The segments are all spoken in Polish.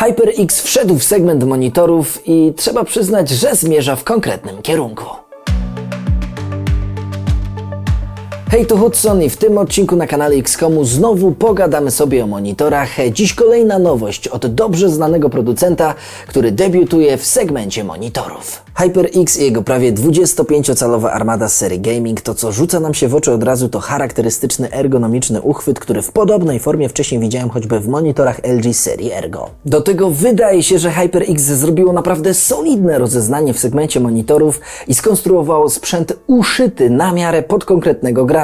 HyperX wszedł w segment monitorów i trzeba przyznać, że zmierza w konkretnym kierunku. Hej, tu Hudson i w tym odcinku na kanale XCOMu znowu pogadamy sobie o monitorach. Dziś kolejna nowość od dobrze znanego producenta, który debiutuje w segmencie monitorów. HyperX i jego prawie 25-calowa armada z serii gaming to co rzuca nam się w oczy od razu to charakterystyczny ergonomiczny uchwyt, który w podobnej formie wcześniej widziałem choćby w monitorach LG serii Ergo. Do tego wydaje się, że HyperX zrobiło naprawdę solidne rozeznanie w segmencie monitorów i skonstruowało sprzęt uszyty na miarę pod konkretnego gracza.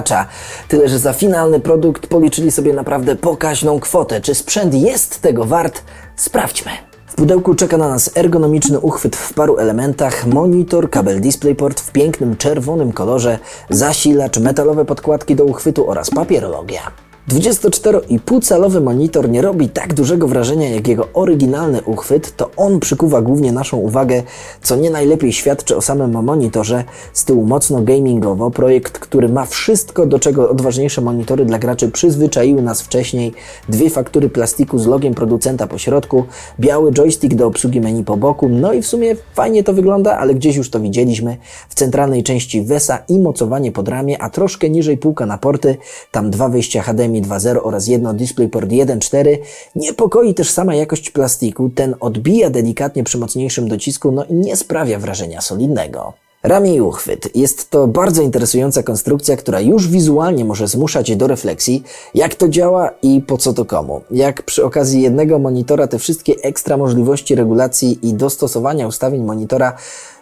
Tyle, że za finalny produkt policzyli sobie naprawdę pokaźną kwotę. Czy sprzęt jest tego wart? Sprawdźmy. W pudełku czeka na nas ergonomiczny uchwyt w paru elementach, monitor, kabel DisplayPort w pięknym czerwonym kolorze, zasilacz, metalowe podkładki do uchwytu oraz papierologia. 24,5-calowy monitor nie robi tak dużego wrażenia jak jego oryginalny uchwyt, to on przykuwa głównie naszą uwagę, co nie najlepiej świadczy o samym monitorze. Z tyłu mocno gamingowo, projekt, który ma wszystko, do czego odważniejsze monitory dla graczy przyzwyczaiły nas wcześniej. Dwie faktury plastiku z logiem producenta po środku, biały joystick do obsługi menu po boku, no i w sumie fajnie to wygląda, ale gdzieś już to widzieliśmy. W centralnej części WESA i mocowanie pod ramię, a troszkę niżej półka na porty, tam dwa wyjścia HDMI 2.0 oraz jedno DisplayPort 1.4. Niepokoi też sama jakość plastiku, ten odbija delikatnie przy mocniejszym docisku, no i nie sprawia wrażenia solidnego. Ramię i uchwyt. Jest to bardzo interesująca konstrukcja, która już wizualnie może zmuszać do refleksji, jak to działa i po co to komu. Jak przy okazji jednego monitora te wszystkie ekstra możliwości regulacji i dostosowania ustawień monitora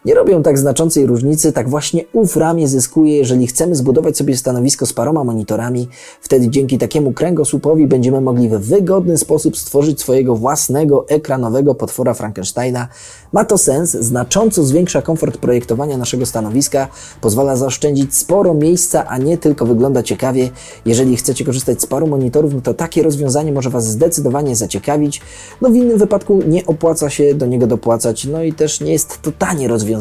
nie robią tak znaczącej różnicy, tak właśnie ów ramię zyskuje, jeżeli chcemy zbudować sobie stanowisko z paroma monitorami. Wtedy dzięki takiemu kręgosłupowi będziemy mogli w wygodny sposób stworzyć swojego własnego ekranowego potwora Frankensteina. Ma to sens, znacząco zwiększa komfort projektowania naszego stanowiska, pozwala zaoszczędzić sporo miejsca, a nie tylko wygląda ciekawie. Jeżeli chcecie korzystać z paru monitorów, no to takie rozwiązanie może Was zdecydowanie zaciekawić. No w innym wypadku nie opłaca się do niego dopłacać, no i też nie jest to tanie rozwiązanie.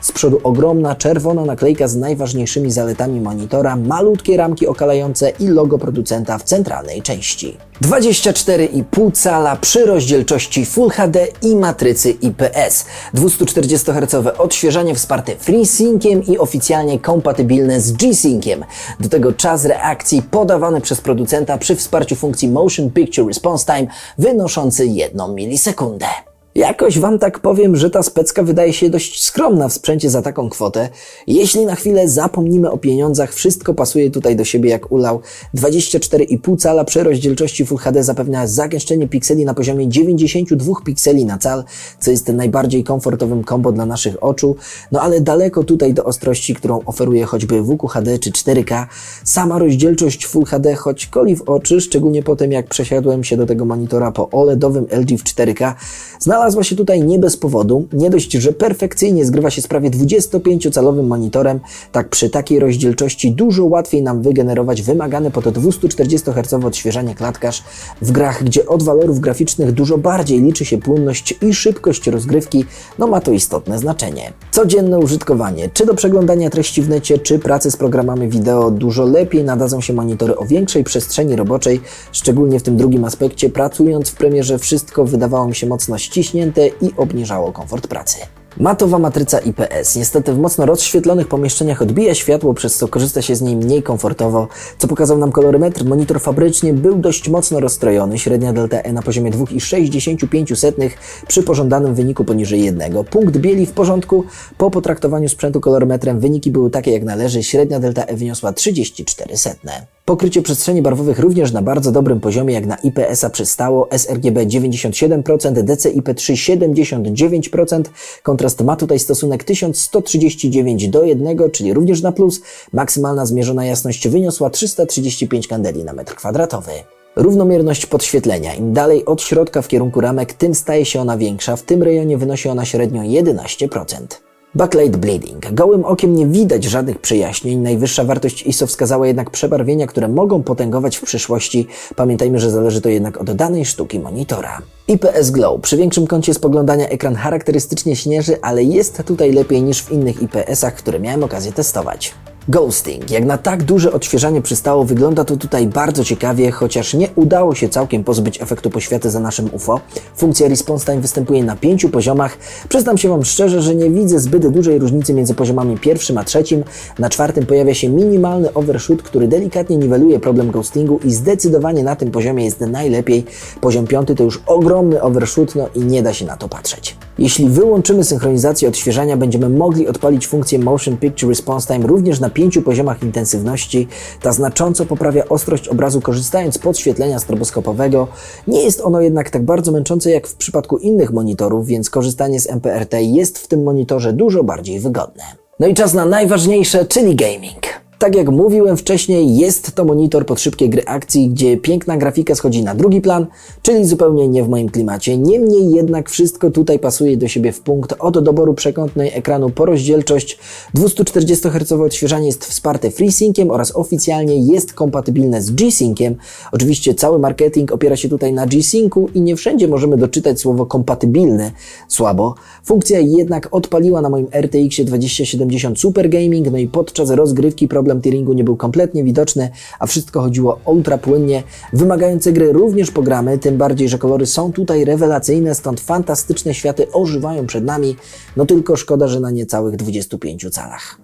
Z przodu ogromna czerwona naklejka z najważniejszymi zaletami monitora, malutkie ramki okalające i logo producenta w centralnej części. 24,5 cala przy rozdzielczości Full HD i matrycy IPS. 240 Hz odświeżanie wsparte FreeSynciem i oficjalnie kompatybilne z G-Synciem. Do tego czas reakcji podawany przez producenta przy wsparciu funkcji Motion Picture Response Time wynoszący 1 milisekundę. Jakoś Wam tak powiem, że ta specka wydaje się dość skromna w sprzęcie za taką kwotę. Jeśli na chwilę zapomnimy o pieniądzach, wszystko pasuje tutaj do siebie jak ulał. 24,5 cala przy rozdzielczości Full HD zapewnia zagęszczenie pikseli na poziomie 92 pikseli na cal, co jest najbardziej komfortowym kombo dla naszych oczu, no ale daleko tutaj do ostrości, którą oferuje choćby WQHD czy 4K. Sama rozdzielczość Full HD choć koli w oczy, szczególnie po tym jak przesiadłem się do tego monitora po OLEDowym LG w 4K, znalazła się tutaj nie bez powodu. Nie dość, że perfekcyjnie zgrywa się z prawie 25-calowym monitorem, tak przy takiej rozdzielczości dużo łatwiej nam wygenerować wymagane po to 240 Hz odświeżanie klatkarz w grach, gdzie od walorów graficznych dużo bardziej liczy się płynność i szybkość rozgrywki, no ma to istotne znaczenie. Codzienne użytkowanie, czy do przeglądania treści w necie, czy pracy z programami wideo, dużo lepiej nadadzą się monitory o większej przestrzeni roboczej, szczególnie w tym drugim aspekcie. Pracując w premierze wszystko wydawało mi się mocno ściśnięte i obniżało komfort pracy. Matowa matryca IPS. Niestety w mocno rozświetlonych pomieszczeniach odbija światło, przez co korzysta się z niej mniej komfortowo. Co pokazał nam kolorymetr, monitor fabrycznie był dość mocno rozstrojony. Średnia delta E na poziomie 2,65 przy pożądanym wyniku poniżej 1. Punkt bieli w porządku. Po potraktowaniu sprzętu kolorymetrem wyniki były takie jak należy. Średnia delta E wyniosła 34 setne. Pokrycie przestrzeni barwowych również na bardzo dobrym poziomie, jak na IPS-a przystało. sRGB 97%, DCI-P3 79%. Kontrast ma tutaj stosunek 1139 do 1, czyli również na plus. Maksymalna zmierzona jasność wyniosła 335 kandeli na metr kwadratowy. Równomierność podświetlenia. Im dalej od środka w kierunku ramek, tym staje się ona większa. W tym rejonie wynosi ona średnio 11%. Backlight bleeding. Gołym okiem nie widać żadnych przejaśnień. Najwyższa wartość ISO wskazała jednak przebarwienia, które mogą potęgować w przyszłości. Pamiętajmy, że zależy to jednak od danej sztuki monitora. IPS Glow. Przy większym kącie spoglądania ekran charakterystycznie śnieży, ale jest tutaj lepiej niż w innych IPS-ach, które miałem okazję testować. Ghosting. Jak na tak duże odświeżanie przystało, wygląda to tutaj bardzo ciekawie, chociaż nie udało się całkiem pozbyć efektu poświaty za naszym UFO. Funkcja Response Time występuje na pięciu poziomach. Przyznam się Wam szczerze, że nie widzę zbyt dużej różnicy między poziomami pierwszym a trzecim. Na czwartym pojawia się minimalny overshoot, który delikatnie niweluje problem ghostingu i zdecydowanie na tym poziomie jest najlepiej. Poziom piąty to już ogromny overshoot, no i nie da się na to patrzeć. Jeśli wyłączymy synchronizację odświeżania, będziemy mogli odpalić funkcję Motion Picture Response Time również na pięciu poziomach intensywności. Ta znacząco poprawia ostrość obrazu korzystając z podświetlenia stroboskopowego. Nie jest ono jednak tak bardzo męczące jak w przypadku innych monitorów, więc korzystanie z MPRT jest w tym monitorze dużo bardziej wygodne. No i czas na najważniejsze, czyli gaming. Tak jak mówiłem wcześniej, jest to monitor pod szybkie gry akcji, gdzie piękna grafika schodzi na drugi plan, czyli zupełnie nie w moim klimacie. Niemniej jednak wszystko tutaj pasuje do siebie w punkt. Od doboru przekątnej ekranu po rozdzielczość 240 Hz odświeżanie jest wsparte FreeSynciem oraz oficjalnie jest kompatybilne z G-Synciem. Oczywiście cały marketing opiera się tutaj na G-Syncu i nie wszędzie możemy doczytać słowo kompatybilny. Słabo. Funkcja jednak odpaliła na moim RTX 2070 Super Gaming, no i podczas rozgrywki problem problem tearingu nie był kompletnie widoczny, a wszystko chodziło ultra płynnie. Wymagające gry również pogramy, tym bardziej, że kolory są tutaj rewelacyjne, stąd fantastyczne światy ożywają przed nami. No tylko szkoda, że na niecałych 25 calach.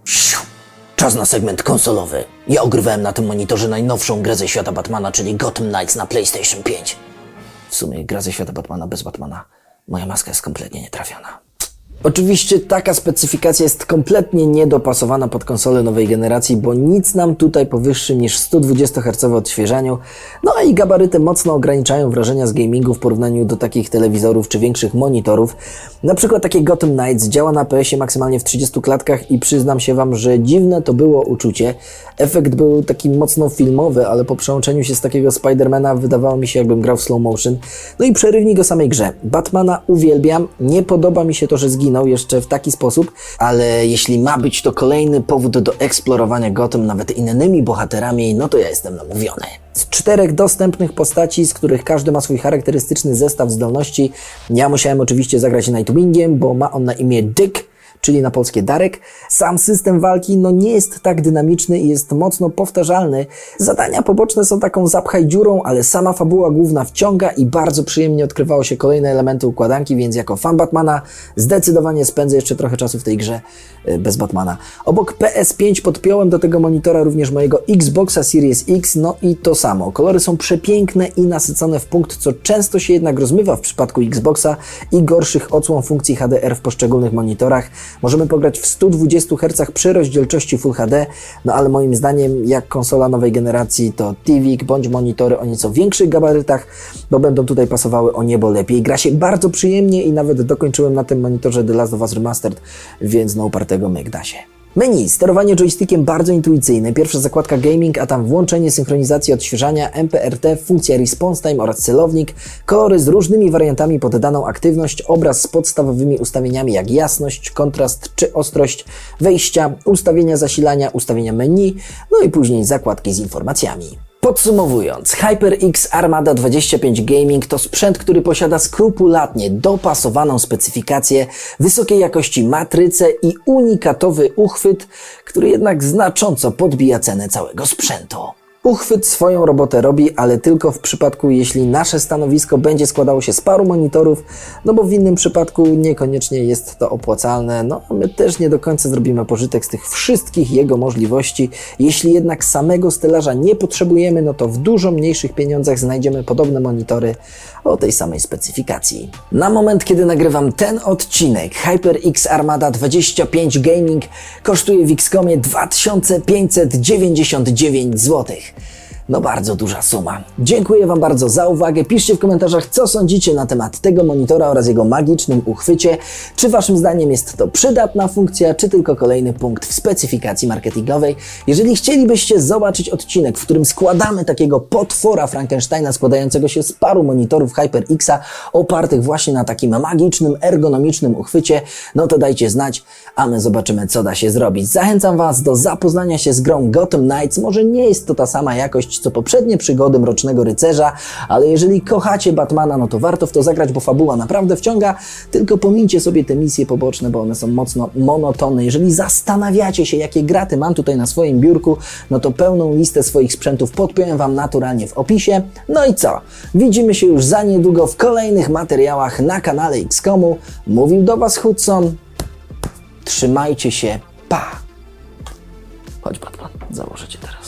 Czas na segment konsolowy. Ja ogrywałem na tym monitorze najnowszą grę ze świata Batmana, czyli Gotham Knights na PlayStation 5. W sumie gra ze świata Batmana bez Batmana. Moja maska jest kompletnie nietrafiona. Oczywiście taka specyfikacja jest kompletnie niedopasowana pod konsolę nowej generacji, bo nic nam tutaj powyższym niż 120 Hz odświeżaniu, no a i gabaryty mocno ograniczają wrażenia z gamingu w porównaniu do takich telewizorów czy większych monitorów. Na przykład takie Gotham Knights działa na PS-ie maksymalnie w 30 klatkach i przyznam się Wam, że dziwne to było uczucie. Efekt był taki mocno filmowy, ale po przełączeniu się z takiego Spidermana wydawało mi się jakbym grał w slow motion. No i przerywnik o samej grze. Batmana uwielbiam, nie podoba mi się to, że zginął jeszcze w taki sposób, ale jeśli ma być to kolejny powód do eksplorowania Gotham nawet innymi bohaterami, no to ja jestem namówiony. Z czterech dostępnych postaci, z których każdy ma swój charakterystyczny zestaw zdolności, ja musiałem oczywiście zagrać Nightwingiem, bo ma on na imię Dick, czyli na polskie Darek. Sam system walki no nie jest tak dynamiczny i jest mocno powtarzalny. Zadania poboczne są taką zapchaj dziurą, ale sama fabuła główna wciąga i bardzo przyjemnie odkrywało się kolejne elementy układanki, więc jako fan Batmana zdecydowanie spędzę jeszcze trochę czasu w tej grze y, bez Batmana. Obok PS5 podpiąłem do tego monitora również mojego Xboxa Series X, no i to samo. Kolory są przepiękne i nasycone w punkt, co często się jednak rozmywa w przypadku Xboxa i gorszych odsłon funkcji HDR w poszczególnych monitorach. Możemy pograć w 120 Hz przy rozdzielczości Full HD, no ale moim zdaniem jak konsola nowej generacji to TVIC bądź monitory o nieco większych gabarytach, bo będą tutaj pasowały o niebo lepiej. Gra się bardzo przyjemnie i nawet dokończyłem na tym monitorze The Last of Us Remastered, więc na upartego myk da się. Menu, sterowanie joystickiem bardzo intuicyjne, pierwsza zakładka gaming, a tam włączenie synchronizacji odświeżania, MPRT, funkcja response time oraz celownik, kolory z różnymi wariantami pod daną aktywność, obraz z podstawowymi ustawieniami jak jasność, kontrast czy ostrość, wejścia, ustawienia zasilania, ustawienia menu, no i później zakładki z informacjami. Podsumowując, HyperX Armada 25 Gaming to sprzęt, który posiada skrupulatnie dopasowaną specyfikację, wysokiej jakości matrycę i unikatowy uchwyt, który jednak znacząco podbija cenę całego sprzętu. Uchwyt swoją robotę robi, ale tylko w przypadku, jeśli nasze stanowisko będzie składało się z paru monitorów, no bo w innym przypadku niekoniecznie jest to opłacalne, no a my też nie do końca zrobimy pożytek z tych wszystkich jego możliwości. Jeśli jednak samego stelaża nie potrzebujemy, no to w dużo mniejszych pieniądzach znajdziemy podobne monitory o tej samej specyfikacji. Na moment, kiedy nagrywam ten odcinek, HyperX Armada 25 Gaming kosztuje w Xcomie 2599 zł. No bardzo duża suma. Dziękuję Wam bardzo za uwagę. Piszcie w komentarzach, co sądzicie na temat tego monitora oraz jego magicznym uchwycie. Czy Waszym zdaniem jest to przydatna funkcja, czy tylko kolejny punkt w specyfikacji marketingowej? Jeżeli chcielibyście zobaczyć odcinek, w którym składamy takiego potwora Frankensteina składającego się z paru monitorów HyperXa opartych właśnie na takim magicznym, ergonomicznym uchwycie, no to dajcie znać, a my zobaczymy, co da się zrobić. Zachęcam Was do zapoznania się z grą Gotham Knights. Może nie jest to ta sama jakość, co poprzednie przygody Mrocznego Rycerza, ale jeżeli kochacie Batmana, no to warto w to zagrać, bo fabuła naprawdę wciąga, tylko pomincie sobie te misje poboczne, bo one są mocno monotone. Jeżeli zastanawiacie się, jakie graty mam tutaj na swoim biurku, no to pełną listę swoich sprzętów podpiąłem Wam naturalnie w opisie. No i co? Widzimy się już za niedługo w kolejnych materiałach na kanale XCOMu. Mówił do Was Hudson. Trzymajcie się. Pa! Chodź, Batman, założę Cię teraz.